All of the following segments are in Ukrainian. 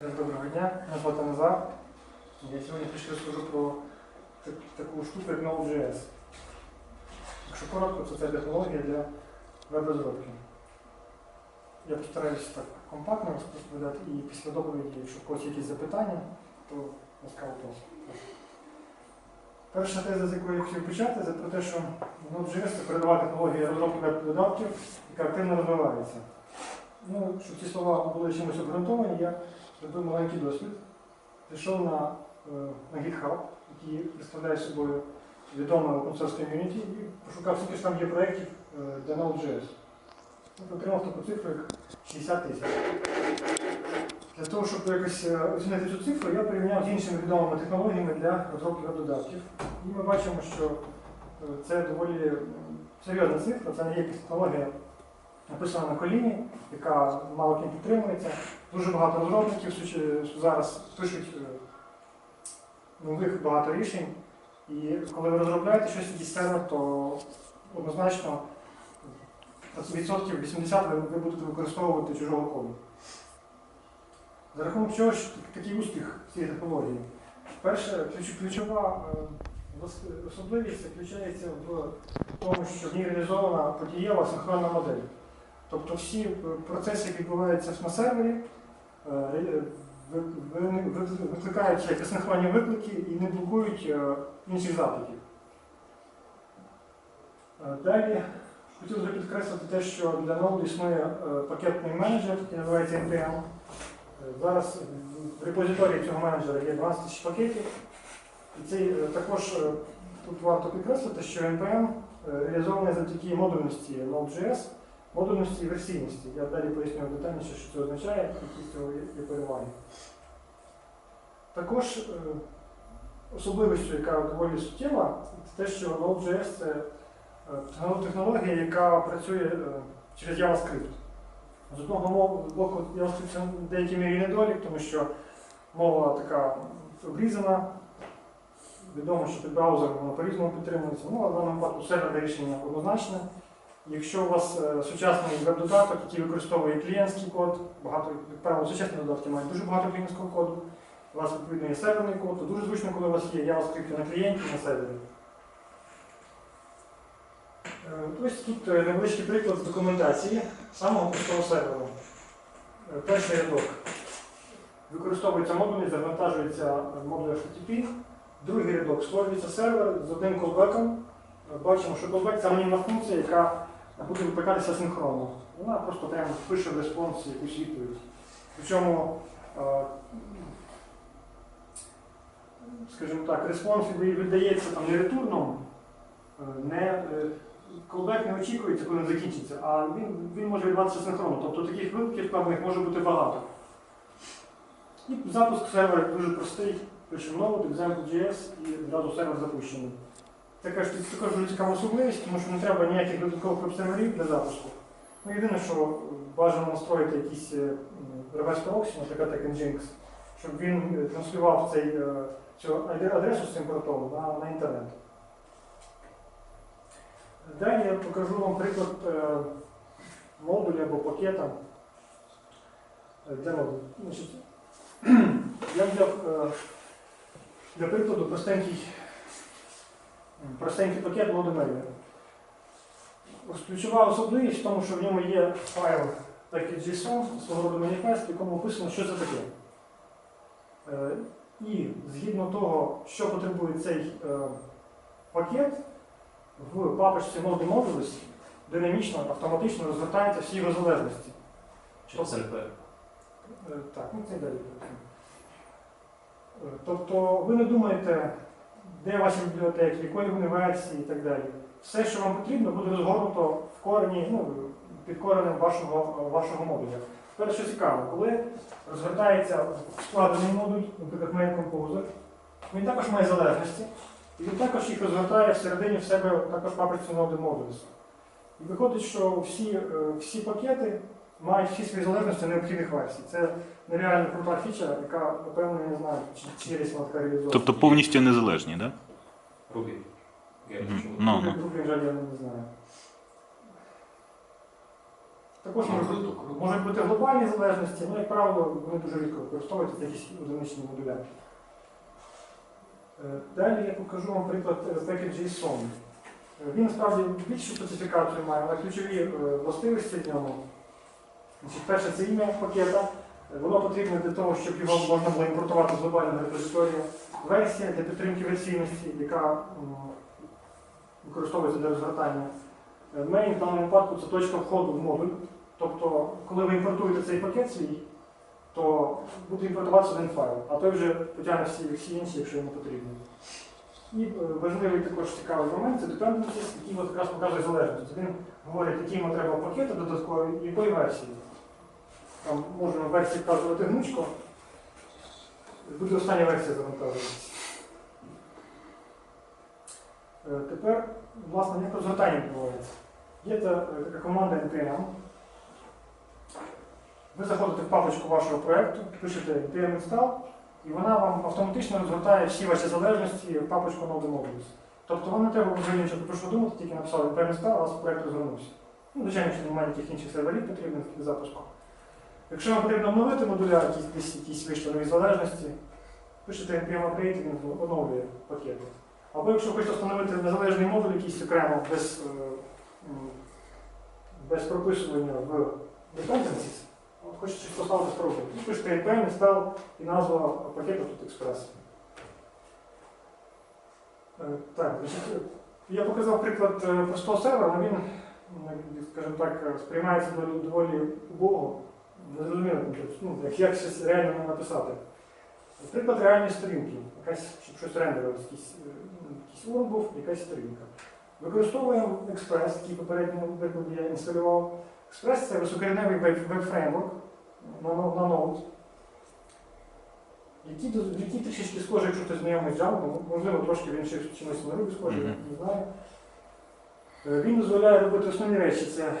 Доброго дня, мене звати Назар. Я сьогодні трішки розкажу про так- таку штуку, як Node.js. Якщо коротко, то це технологія для веб-розробки. Я постараюся так компактно розповідати і після доповіді, якщо в когось якісь запитання, то ласкаво прошу. Перша теза, з якої я хотів почати, це про те, що Node.js це передова технологія розробки веб-додатків, яка активно розвивається. Ну, щоб ці слова були чимось обґрунтовані, я зробив маленький досвід. Пішов на, е, на GitHub, який представляє собою відоме open source community, і пошукав, скільки ж там є проєктів е, для Node.js. Отримав таку цифру, як 60 тисяч. Для того, щоб якось е, оцінити цю цифру, я порівняв з іншими відомими технологіями для розробки веб-додатків. І ми бачимо, що це доволі серйозна цифра, це не є якась технологія написана на коліні, яка мало ким підтримується. Дуже багато розробників зараз пишуть е, нових багато рішень. І коли ви розробляєте щось якийсь то однозначно відсотків 80 ви, ви будете використовувати чужого коду. За рахунок чого ж такий успіх цієї технології? Перше, ключова е, особливість заключається в тому, що в ній реалізована подієва синхронна модель. Тобто всі е, процеси, які відбуваються на сервері, е, ре- ви- ви- ви- викликають як асинхронні виклики і не блокують е, інших запитів. Е, Далі хотів би підкреслити те, що для Node існує пакетний менеджер, який називається NPM. Зараз в репозиторії цього менеджера є 12 тисяч пакетів. І цей, також тут варто підкреслити, що NPM реалізований завдяки модульності Node.js, модульності і версійності. Я далі поясню детальніше, що це означає, які з цього є переваги. Також е, особливістю, яка доволі суттєва, це те, що Node.js це е, технологія, яка працює е, через JavaScript. З одного боку, JavaScript це в деякій мірі недолік, тому що мова така обрізана. Відомо, що під браузером воно по-різному підтримується. Ну, але в даному випадку серверне рішення однозначне. Якщо у вас е, сучасний веб-додаток, який використовує клієнтський код, багато, як правило, сучасні додатки мають дуже багато клієнтського коду, у вас відповідно є серверний код, то дуже зручно, коли у вас є JavaScript на клієнті і на сервері. Е, Ось тут е, невеличкий приклад з документації самого простого серверу. Перший рядок. Використовується модулі, завантажується модуль HTTP. Другий рядок створюється сервер з одним колбеком. Бачимо, що колбек це анонімна функція, яка буде викликатися синхронно. Вона просто прямо пише в респонс якусь відповідь. Причому, е, скажімо так, респонс від- віддається там не ретурном, е, не, колбек не очікується, коли він закінчиться, а він, він може відбуватися синхронно. Тобто таких випадків певних може бути багато. І запуск сервера дуже простий. Пишемо ноут, example.js і одразу сервер запущений. Кажуть, це також цікава особливість, тому що не треба ніяких додаткових веб-серверів для запуску. Ну, єдине, що бажано настроїти якийсь reverse proxy, наприклад, як Nginx, щоб він е, транслював цей, е, цю ад- адресу з цим портом на, на інтернет. Далі я покажу вам приклад е, модуля або пакета е, для модулю. Значить, я взяв для прикладу простенький, простенький пакет модуль Ключова особливість в тому, що в ньому є файл package.json, свого роду маніфест, в якому описано, що це таке. Е, І згідно того, що потребує цей е, пакет, в папочці Node Modules динамічно, автоматично розгортаються всі його залежності. Через РП. Е, Так, ну це далі. Тобто ви не думаєте, де ваші бібліотеки, якої версії і так далі. Все, що вам потрібно, буде розгорнуто в корені, ну, під коренем вашого, вашого модуля. Тепер що цікаво, коли розгортається складений модуль, наприклад, Main Composer, він також має залежності, і він також їх розгортає всередині в себе також папочку Node Modules. І виходить, що всі, е, всі пакети мають всі свої залежності необхідних версій. Це нереально крута фіча, яка, напевно, я не знаю, чи, десь така реалізована. Тобто повністю незалежні, так? Рубі. Я Ну, ну. Другий, жаль, я не знаю. Також можуть, можуть бути глобальні залежності, але, як правило, вони дуже рідко використовуються якісь одиничні модуля. Е, Далі я покажу вам приклад е, JSON. Е, Він насправді більшу специфікацію має, але ключові е, властивості в ньому. Значить, перше це ім'я пакета. Воно потрібне для того, щоб його можна було імпортувати з глобального репозиторію. Версія для підтримки версійності, яка використовується для розгортання. Е, Main в даному випадку це точка входу в модуль. Тобто, коли ви імпортуєте цей пакет свій, то буде імпортуватися один файл, а той вже потягне всі, всі інші, якщо йому потрібно. І е, важливий також цікавий момент це dependencies, який якраз показує залежність. Він говорить, які йому треба пакети додаткові, якої версії. Там можна в версії вказувати гнучко, буде остання версія завантажуватися. Е, Тепер, власне, як розгортання відбувається. Є е, така команда NPM. Ви заходите в папочку вашого проєкту, пишете npm install, і вона вам автоматично розгортає всі ваші залежності в папочку Node Modules. Тобто вам не треба вже нічого про що думати, тільки написали npm install, у вас проєкт розгорнувся. Ну, звичайно, що немає ніяких інших серверів потрібних для запуску. Якщо вам потрібно обновити модуля, якісь, десь якісь вийшли нові залежності, пишете npm update, він оновлює пакети. Або якщо хочете встановити незалежний модуль якийсь окремо без, е, без прописування в dependencies, от хочете щось поставити спробувати. Пишете npm, install і назва пакету тут Express. Е, Так, значить, я показав приклад е, простого сервера, але він, скажімо так, е, сприймається доволі, убого. Незрозуміло, ну, як, як щось реально написати. Приклад реальної сторінки, якась, щоб щось рендерилось, якийсь, е, ну, якийсь урон був, якась сторінка. Використовуємо Express, який попередньому я інсталював. Express це високорівневий веб- веб-фреймворк на, на, на Доз- який трішечки схожий, якщо хтось знайомий з ну, можливо, трошки він ще чимось на Ruby схожий, Мгм. не знаю. Е, Він дозволяє робити основні речі. Це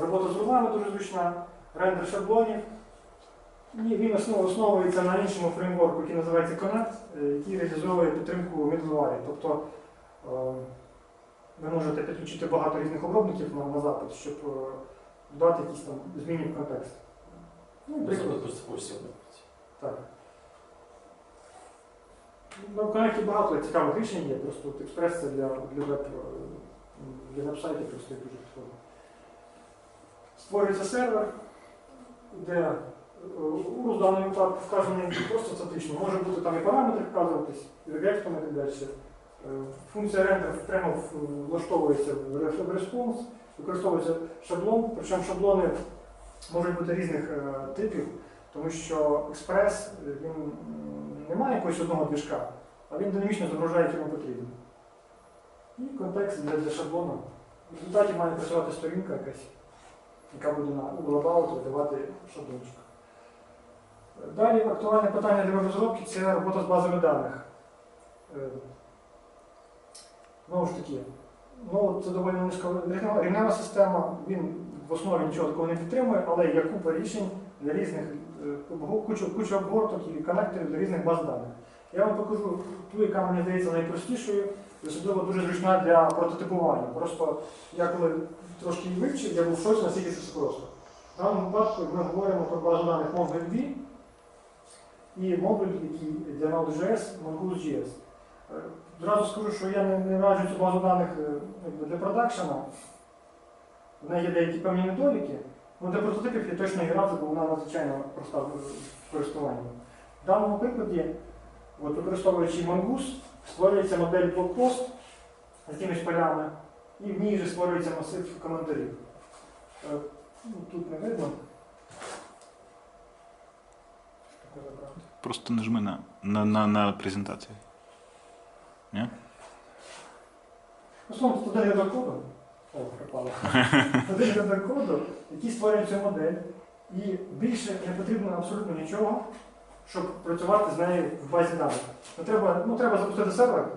робота з рулами дуже зручна, рендер шаблонів. І він основ- основується на іншому фреймворку, який називається Connect, е, який реалізовує підтримку middleware. Тобто е, ви можете підключити багато різних обробників на, на запит, щоб додати якісь там зміни в контекст. Ну. Так. Ну, в Connect багато цікавих рішень є, просто от експрес це для, для, веб, е, для веб-сайтів просто дуже підходить. Створюється сервер, де е, у даному випадку вказаний просто статично. Може бути там і параметри вказуватись, і регектором і так далі. Е, Функція рендер прямо влаштовується в ре- респонс, використовується шаблон, причому шаблони можуть бути різних типів, тому що експрес він не має якогось одного двіжка, а він динамічно зображає, як йому потрібно. І контекст для, для шаблону. В результаті має працювати сторінка якась, яка буде на Google видавати шаблончик. Далі актуальне питання для розробки це робота з базами даних. Е, Знову ж таки, ну, це доволі низько рівнева система, він в основі нічого такого не підтримує, але є купа рішень для різних, кучу, кучу обгорток і коннекторів для різних баз даних. Я вам покажу ту, яка мені здається найпростішою, особливо дуже зручна для прототипування. Просто я коли трошки її вивчив, я був в шоці, наскільки це просто. В даному випадку ми говоримо про базу даних MongoDB і модуль, який для Node.js, Mongoose.js. Е, Зразу скажу, що я не, не раджу цю базу даних е, для продакшена. В неї є деякі певні недоліки. Ну, для прототипів я точно не раджу, бо вона надзвичайно проста в користуванні. В даному прикладі, от, використовуючи Mongoose, створюється модель блокпост з якимись полями, і в ній вже створюється масив коментарів. Е, ну, Тут не видно. Просто нажми на, на, на, на презентацію. Ну, тут один рядок коду. О, пропало. Один рядок коду, який створює цю модель. І більше не потрібно абсолютно нічого, щоб працювати з нею в базі даних. Не треба, ну, треба запустити сервер,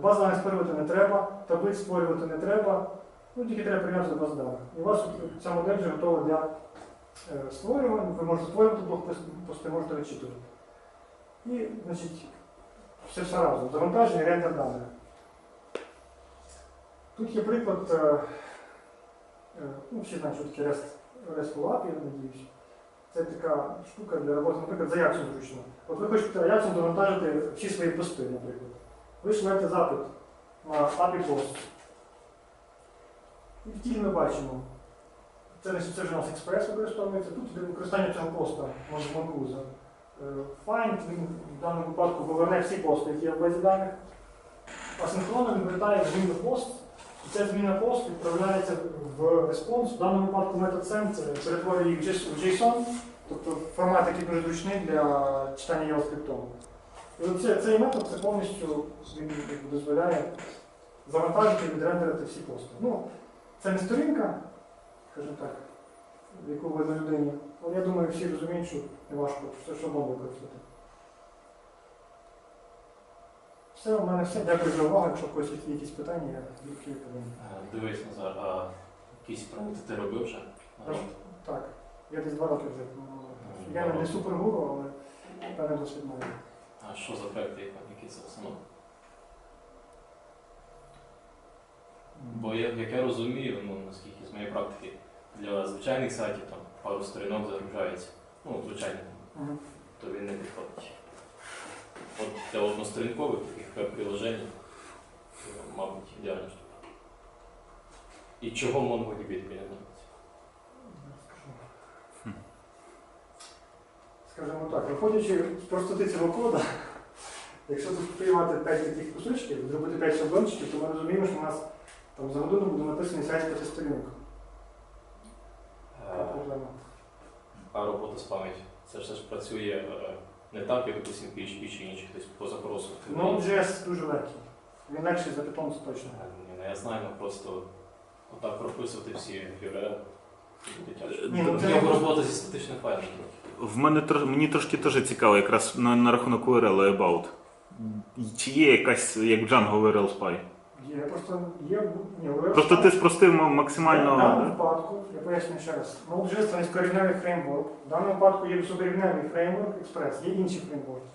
базу даних створювати не треба, таблиць створювати не треба, ну, тільки треба прийняти базу даних. І у вас ця модель вже готова для е, створювання, ви можете створювати блокпости, можете вичитувати. І, значить, все все разом. Завантаження, рендер даних. Тут є приклад е, Е, Ну, всі знають, що таке REST, RESTful API, я надіюсь. Це така штука для роботи, наприклад, з Ajax зручно. От ви хочете Ajax завантажити всі свої пости, наприклад. Ви шлете запит на API пост. І в тілі ми бачимо. Це, це вже у нас експрес використовується. Тут використання цього поста Mongoose. Е, Find він в даному випадку поверне всі пости, які є в базі даних. Асинхронно він вертає зміну пост, ця зміна пост відправляється в респонс. В даному випадку метод send це перетворює їх в JSON, тобто формат, який дуже зручний для читання JavaScript. І оце, цей метод це повністю він дозволяє завантажити і відрендерити всі пости. Ну, це не сторінка, скажімо так, яку ви на людині. Але я думаю, всі розуміють, що не важко що можна використати. Все, у мене все. Дякую за увагу. Якщо когось є якісь питання, я відповім. Е, Дивись, Назар, а якісь проекти ти робив вже? Так. Так, я десь два роки вже. ну, Я не супергуру, але певний досвід маю. А що за проекти, які- які це в основному? Бо я, як я розумію, ну наскільки з моєї практики, для звичайних сайтів там пару сторінок загружається. Ну, звичайно, Мгм. то він не підходить. От для односторінкових таких приложень, мабуть, ідеальна штука. І чого MongoDB тобі не подобається? Скажімо так, виходячи з простоти цього кода, якщо тут приймати 5 таких кусочків, зробити 5 шаблончиків, то ми розуміємо, що у нас там за годину буде написаний сайт 5 сторінок. Е, проблема? А робота з пам'яттю. Це ж ж працює е, не так, як допустим, PHP чи інших десь по запросу. Ну, JS дуже легкий. Він легший за Python, це точно. Е, ні, ну, Я знаю, ну просто отак прописувати всі URL. Ні, ну, В це робота зі статичним файлом. В мене тр- мені трошки теж цікаво, якраз на, на рахунок URL і about. Чи є якась, як Django URL Spy? Є просто є. Ні, ви- Просто ти спростив ма- В даному максимально. випадку, я поясню ще раз, Node.js це низькорівневий фреймворк. В даному випадку є високорівневий фреймворк Express, є інші фреймворки.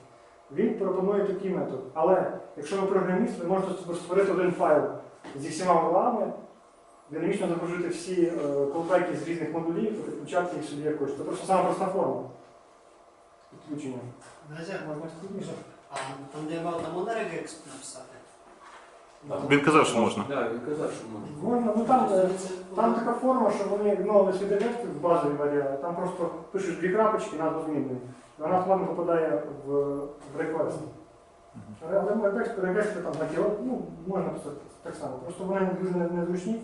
Він пропонує такий метод. Але якщо ви програміст, ви можете собі створити один файл зі всіма валами, динамічно загрузити всі е, колпеки з різних модулів і підключати їх собі якось. Це просто сама проста форма підключення. Назар, Можна складніше. а там де мав там можна регекс написати? Він казав, що можна. Так, він казав, що можна. Можна, ну там, е, Там така форма, що вони відмовили свій директор в базові варіанти. Там просто пишеш дві крапочки, назва змінної. Вона автоматично попадає в, в реквест. Але але реквест, реквести там на кіло, ну, можна писати так само. Просто вони дуже не- незручні.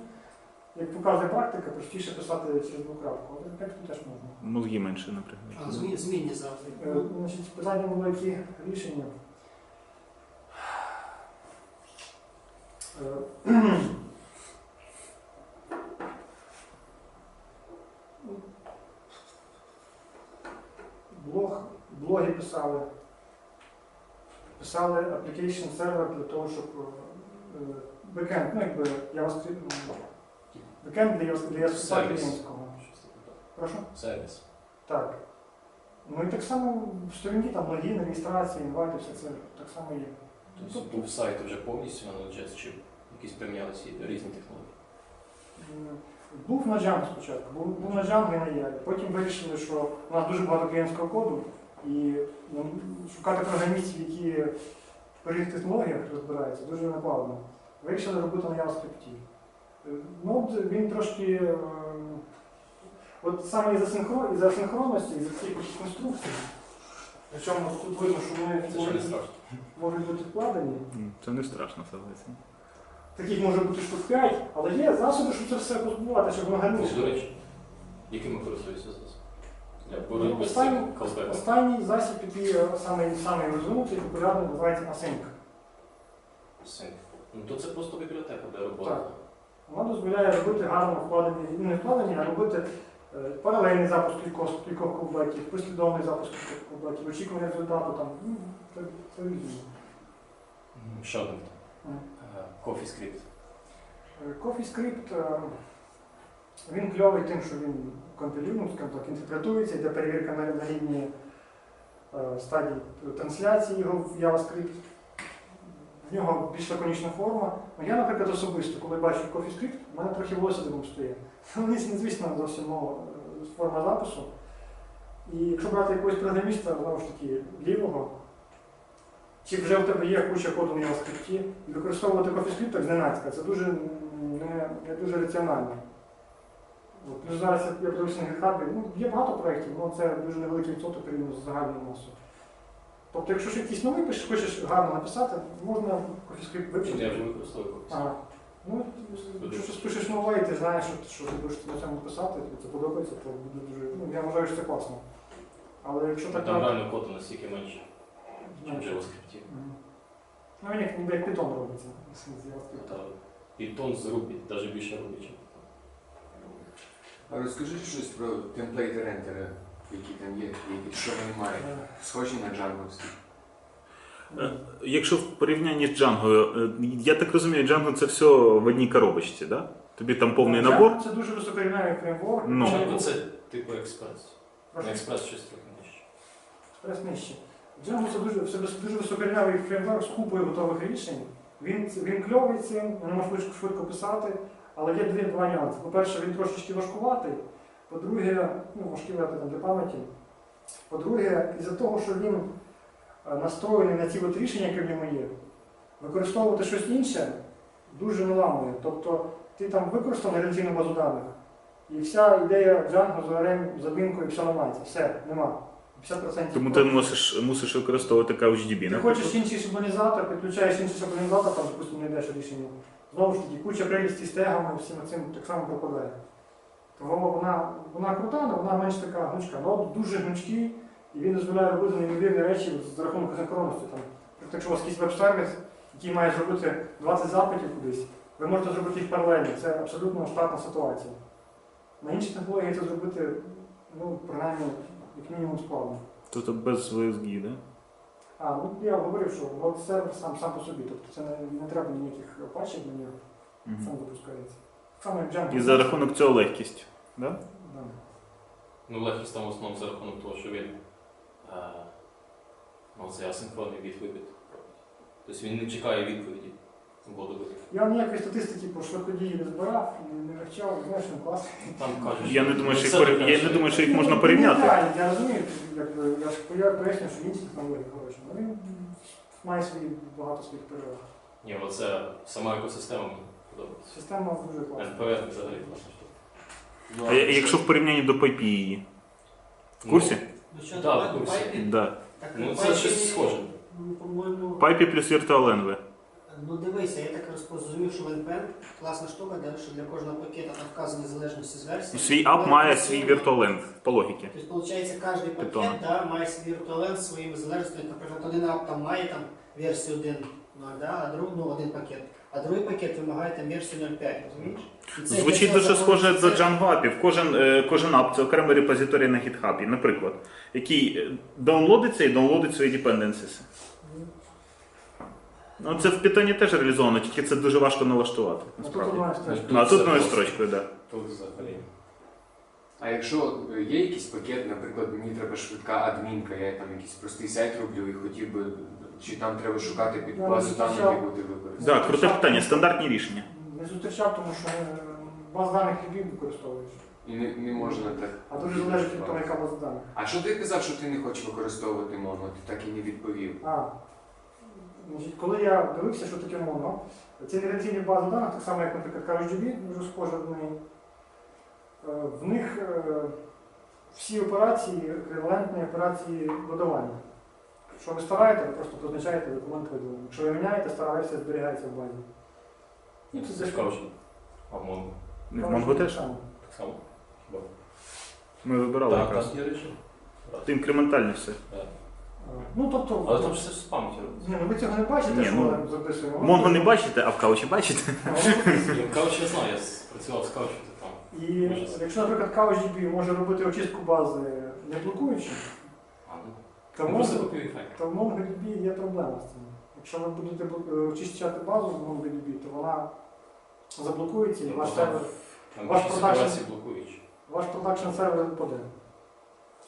Як показує практика, простіше писати через дву крапку. Але тексту теж можна. Мозги менше, наприклад. а, змі, змінні завжди. Е, Значить, питання було, які рішення. Е, Блог, блоги писали. Писали application сервер для того, щоб е, бекенд, ну якби JavaScript, ну, бекенд для JavaScript клієнтського. Прошу? Сервіс. Так. Ну і так само в сторінки там логін, реєстрація, інвайти, все це так само є. Тобто був сайт вже повністю на Node.js, чи якісь примінялися різні технології. Був на Django спочатку, був, був на Django і на Яві. Потім вирішили, що у нас дуже багато клієнтського коду, і ну, шукати програмістів, які в різних технологіях розбираються, дуже накладно. Вирішили робити на JavaScript. Е, Node, він трошки. е, От саме із асинхро- із асинхронності, із цих от конструкцій, причому тут видно, що вони Це ще не можуть, страшно. можуть бути вкладені. М, Це не страшно, согласен. Таких може бути штук 5, але є засоби, щоб це все позбувати, щоб воно До речі, якими користуються зараз? Для Ну, боротьби з останній- колбеком. Останній засіб, який е, самий, самий розвинутий, популярний, називається Async. Синк. Ну то це просто бібліотека для роботи. Так. Вона дозволяє робити гарно вкладені, ну, не вкладені, а робити паралельний запуск кількох, кількох колбеків, послідовний запуск кількох колбеків, очікування результату там. Ну, це, це різно. М, Ще один. Мгм. Е, CoffeeScript. Е, CoffeeScript, е, він кльовий тим, що він компілює, скажімо так, інтерпретується, йде перевірка на, на рівні е, стадії трансляції його в JavaScript. В нього більш лаконічна форма. Ну, я, наприклад, особисто, коли бачу CoffeeScript, У мене трохи волосся дивом стає. Вони незвична зовсім е, форма запису. І якщо брати якогось програміста, знову ж таки, лівого, чи вже в тебе є куча коду на JavaScript, і використовувати CoffeeScript так зненацька, це дуже не, не дуже раціонально. От, плюс зараз я- подивився на GitHub, ну, є багато проєктів, але це дуже невеликий відсоток порівняно з загальною масою. Тобто, якщо ж якийсь новий пишеш, хочеш гарно написати, можна CoffeeScript Я вже використовую копію. Ну, якщо щось пишеш нове, і ти знаєш, що, що ти будеш на цьому писати, тобі це подобається, то буде дуже. Ну, я вважаю, що це класно. Але якщо так Там реально коду настільки менше, ніж в. JavaScript. Ну, він як ніби як питон робиться. з JavaScript. Python з Ruby, навіть більше Ruby, А розкажи щось про темплейти рендери, які там є, які що вони мають. Схожі на джанговські. Е, Якщо в порівнянні з Django, е, я так розумію, Django це все в одній коробочці, да? Тобі там повний Django набор. Це дуже високорівневий фреймворк. Ну. Django це типу експрес. Прошу. Експрес щось трохи нижче. Експрес нижче. Django це дуже, це вис- дуже високорівневий фреймворк з купою готових рішень. Він, він кльовий цим, він може швидко, швидко писати, але є дві два нюанси. По-перше, він трошечки важкуватий. По-друге, ну, важкий варіант там для пам'яті. По-друге, із-за того, що він настроєний на ті от рішення, які в ньому є, використовувати щось інше дуже не ламує. Тобто ти там використав гарантійну базу даних, і вся ідея Django з ORM, з адмінкою, все ламається. Все, нема. 50% Тому ти мусиш, мусиш використовувати CouchDB. Ти наприклад. хочеш інший шаблонізатор, підключаєш інший шаблонізатор, там, допустимо, не йдеш рішення. Знову ж таки, куча прелісті з тегами, всім цим так само пропадає. Тому вона, вона крута, але вона менш така гнучка. Ну, дуже гнучкий, і він дозволяє робити неймовірні речі за рахунок синхронності. Там, Тобто, якщо у вас якийсь веб-сервіс, який має зробити 20 запитів кудись, ви можете зробити їх паралельно. Це абсолютно штатна ситуація. На іншій технології це зробити, ну, принаймні, як мінімум складно. Тобто без VSG, да? А, ну я говорив, що веб сервер сам, сам по собі, тобто це не, не треба ніяких патчів на нього, Мгм. сам запускається. Саме як Django. І за рахунок цього легкість. Да? Да. Ну, легкість там в основному за рахунок того, що він ну, це асинхронний відповідь. Тобто він не чекає відповіді. Я ніякої статистики по швидкодії не збирав, не, не вивчав, знаєш, він класний. Там кажуть, Я не думаю, що їх, я не думаю, що їх Ну, можна порівняти. нейтральний, Я розумію, якби, я ж поясню, що інші технології але він має свої багато своїх переваг. Ні, оце сама екосистема мені подобається. Система дуже класна. NPM взагалі класна штука. Ну, А якщо в порівнянні до PyPI, в курсі? Ну що, Да, в курсі. Да. Так, Ну, це щось схоже. Ну, по-моєму, PyPI плюс VirtualEnv. ну дивися, я так розумів, що NPM класна штука, де, що для кожного пакета там вказані залежності з версії. Свій ап має свій VirtualEnv по логіці. Тобто, виходить, кожен пакет да, має свій virtualenv зі своїми залежностями. Наприклад, один ап там має там версію 1.0, да, а друг, ну, один пакет. А другий пакет вимагає там версію 0.5, розумієш? І це Звучить дуже схоже заводиться- до Django апів. Кожен, е, кожен ап це окремий репозиторій на GitHub, наприклад, який е, даунлодиться і даунлодить свої dependencies. Ну, це в Python теж реалізовано, тільки це дуже важко налаштувати. Ну, Насправді. Ну, а тут новою строчкою, так. Тут взагалі. А якщо е, є якийсь пакет, наприклад, мені треба швидка адмінка, я там якийсь простий сайт роблю і хотів би, чи там треба шукати під Я базу даних, зустрічав. які буде використано. Да, круте питання, стандартні рішення. Не зустрічав, тому що е, баз даних любів використовуєш. І не, не можна так. А дуже залежить від того, яка база даних. А що ти казав, що ти не хочеш використовувати Mono? Ти так і не відповів. А, значить, коли я дивився, що таке моно, ці інтеграційні бази даних, так само як, наприклад, CouchDB, дуже схожі до неї, в них е, всі операції еквівалентні операції додавання. Що ви стараєте, ви просто позначаєте документ виділення. Якщо ви міняєте, стара версія зберігається в базі. Ні, це це ж каучі. А в Mongo В Mongo теж. так само. Ми вибирали Так, якраз. там є речі. Це інкрементальне все. Так. Ну, тобто, Але там ж все з пам'яті робиться. Ні, ну ви цього не бачите, Ні, що ну, ми записуємо. Монго не бачите, а в каучі бачите? Воно записує. Кауч я знаю, я с- працював з каучем, то там. І якщо, наприклад, CouchDB може робити очистку бази не блокуючи, А, ну. то Ну, Просто в MongoDB є проблема з цим. Якщо ви будете бл- е, очищати базу в MongoDB, то вона заблокується і Ну, ваш сервер, Ваш продакшн- блокуючі. Ваш продакшн сервер впаде.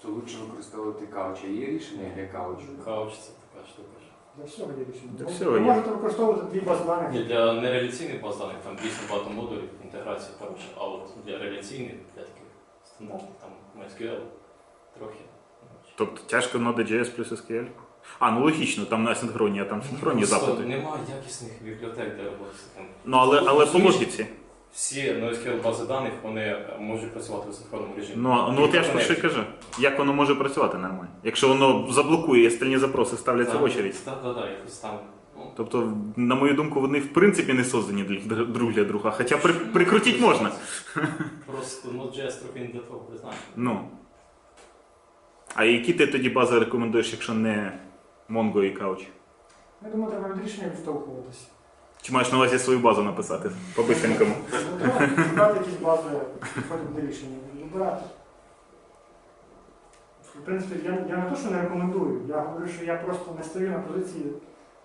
То лучше використовувати кауч. А є рішення для каучу? Кауч це така штука. Для всього є рішення. Для Ви- всього ви є. можете використовувати дві бази даних. Для нереляційних баз даних там дійсно багато модулів, інтеграція хороша, а от для реляційних, для таких стандартних, там MySQL, трохи. Тобто тяжко Node.js плюс SQL? А, ну логічно, там не асинхронні, а там синхронні Просто запити. Немає якісних бібліотек для роботи з таким. Ну але, але по логіці. Всі NoSQL бази даних вони е, можуть працювати в синхронному режимі. Ну, ну от я ж про що й кажу. Як воно може працювати нормально? Якщо воно заблокує, остальні запроси ставляться в очередь. Так, так, так, якось там. Ну, Тобто, на мою думку, вони в принципі не создані для друг для друга. Хоча при, прикрутити можна. Просто Node.js трохи не для того призначений. Ну. А які ти тоді бази рекомендуєш, якщо не Mongo і Couch? Я думаю, треба від рішення відштовхуватися. Чи маєш на увазі свою базу написати по-бистренькому? Ну, шукати якісь бази, підходять до рішення, вибирати. В принципі, я, я не то, що не рекомендую, я говорю, що я просто не стою на позиції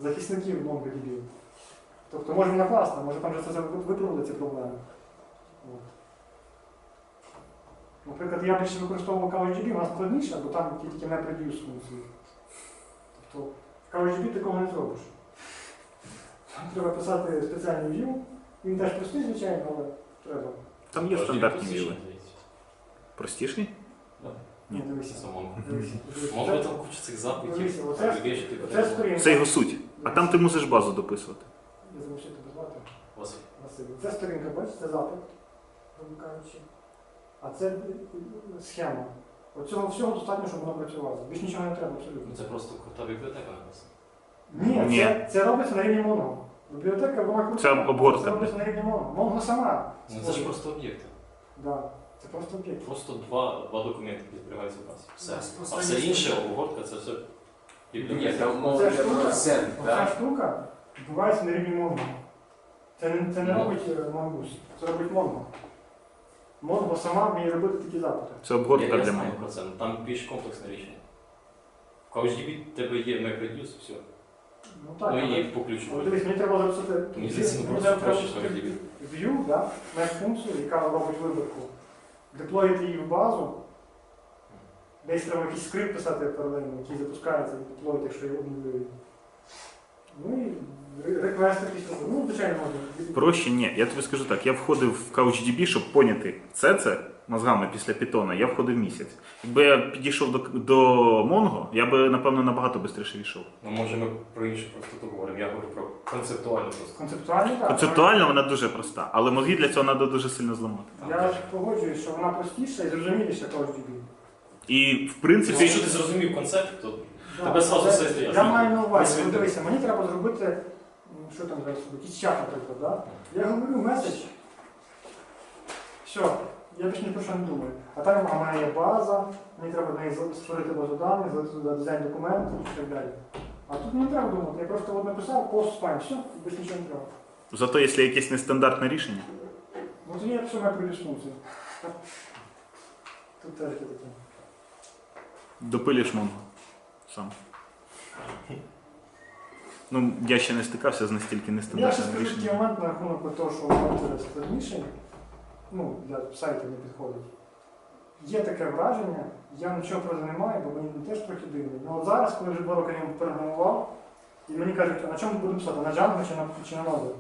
захисників MongoDB. Тобто може вона класна, може там вже це виправили ці проблеми. От. Наприклад, я більше використовував CouchDB, вона складніша, бо там тільки не придюс функції. Тобто в CouchDB такого не зробиш. Там треба писати спеціальний view, він теж простий, звичайно, але треба. Там є стандартні віли. Да. Ні, дивися. Mongo. Дивися. Mongo Це- там куча цих запитів. Це сторінка. Це його суть. А там ти мусиш базу дописувати. Я забув, що тебе звати. Василь. Василь. Це сторінка, бачиш, це запит, грубо кажучи. А це е, схема. Оцього всього достатньо, щоб воно працювало. Більш нічого не треба Ну, абсолютно. Це просто крута бібліотека написана. Ні, Ні. Це, це робиться на рівні Mongo. Бібліотека, вона крута. Це обгортка. Це на рівні Mongo. Mongo сама. Ну це ж просто об'єкти. Да. Це просто об'єкт. Просто два, два документи, які зберігаються в базі. Все. Да, А все інше, обгортка, це все. Ні, бібліотека. там мова Оця йде про штука- сен, Оця так? штука відбувається на рівні Mongo. Це не, це не Ну. робить е, Mongoose, це робить Mongo. Mongo сама вміє робити такі запити. Це Я, обгортка я для знаю мене. про це, але там більш комплексне рішення. В CouchDB в тебе є MapReduce, все. Ну так, Ну але- і по ключу. От дивись, мені треба записати Мені здається, ну, мені просто треба краще записати 49. view, да, на функцію, яка робить вибірку, деплоїти її в базу. Десь треба якийсь скрипт писати паралельно, який запускається і деплоїти, якщо його обновлюють. Ну і ре- реквести після того. Ну, звичайно, можна. Проще ні. Я тобі скажу так, я входив в CouchDB, щоб поняти це це мозгами після Python, я входив місяць. Якби я підійшов до, до Mongo, я би, напевно, набагато швидше йшов. Ну може ми про інше просто тут говоримо. Я говорю про концептуально просто. Концептуально так. Концептуально вона дуже проста, але мозги для цього треба дуже сильно зламати. Я погоджуюсь, що вона простіша і зрозуміліша CouchDB. І в принципі, Якщо ти зрозумів концепт, то Да, Тебе зразу все ясно. Я маю на увазі, ну, дивися, мені треба зробити, що там зараз, якийсь чат, наприклад, да? Я говорю меседж, все, я більше ні про що не думаю. А там у мене є база, мені треба в неї створити базу даних, дизайн документів і так далі. А тут не треба думати, я просто от написав, пост спам, все, і більше нічого не треба. зато якщо якесь нестандартне рішення, Ну тоді я пишу на функцію. Тут теж є таке. допилиш Mongo сам. Ну, я ще не стикався з настільки Я ще нестандартним скажу такий момент на рахунок того, що воно це складніше, ну, для сайту не підходить. Є таке враження, я нічого про це не маю, бо мені теж трохи дивно. Ну от зараз, коли вже два роки я і мені кажуть, а на чому буду писати, на Django чи на, чи на Node?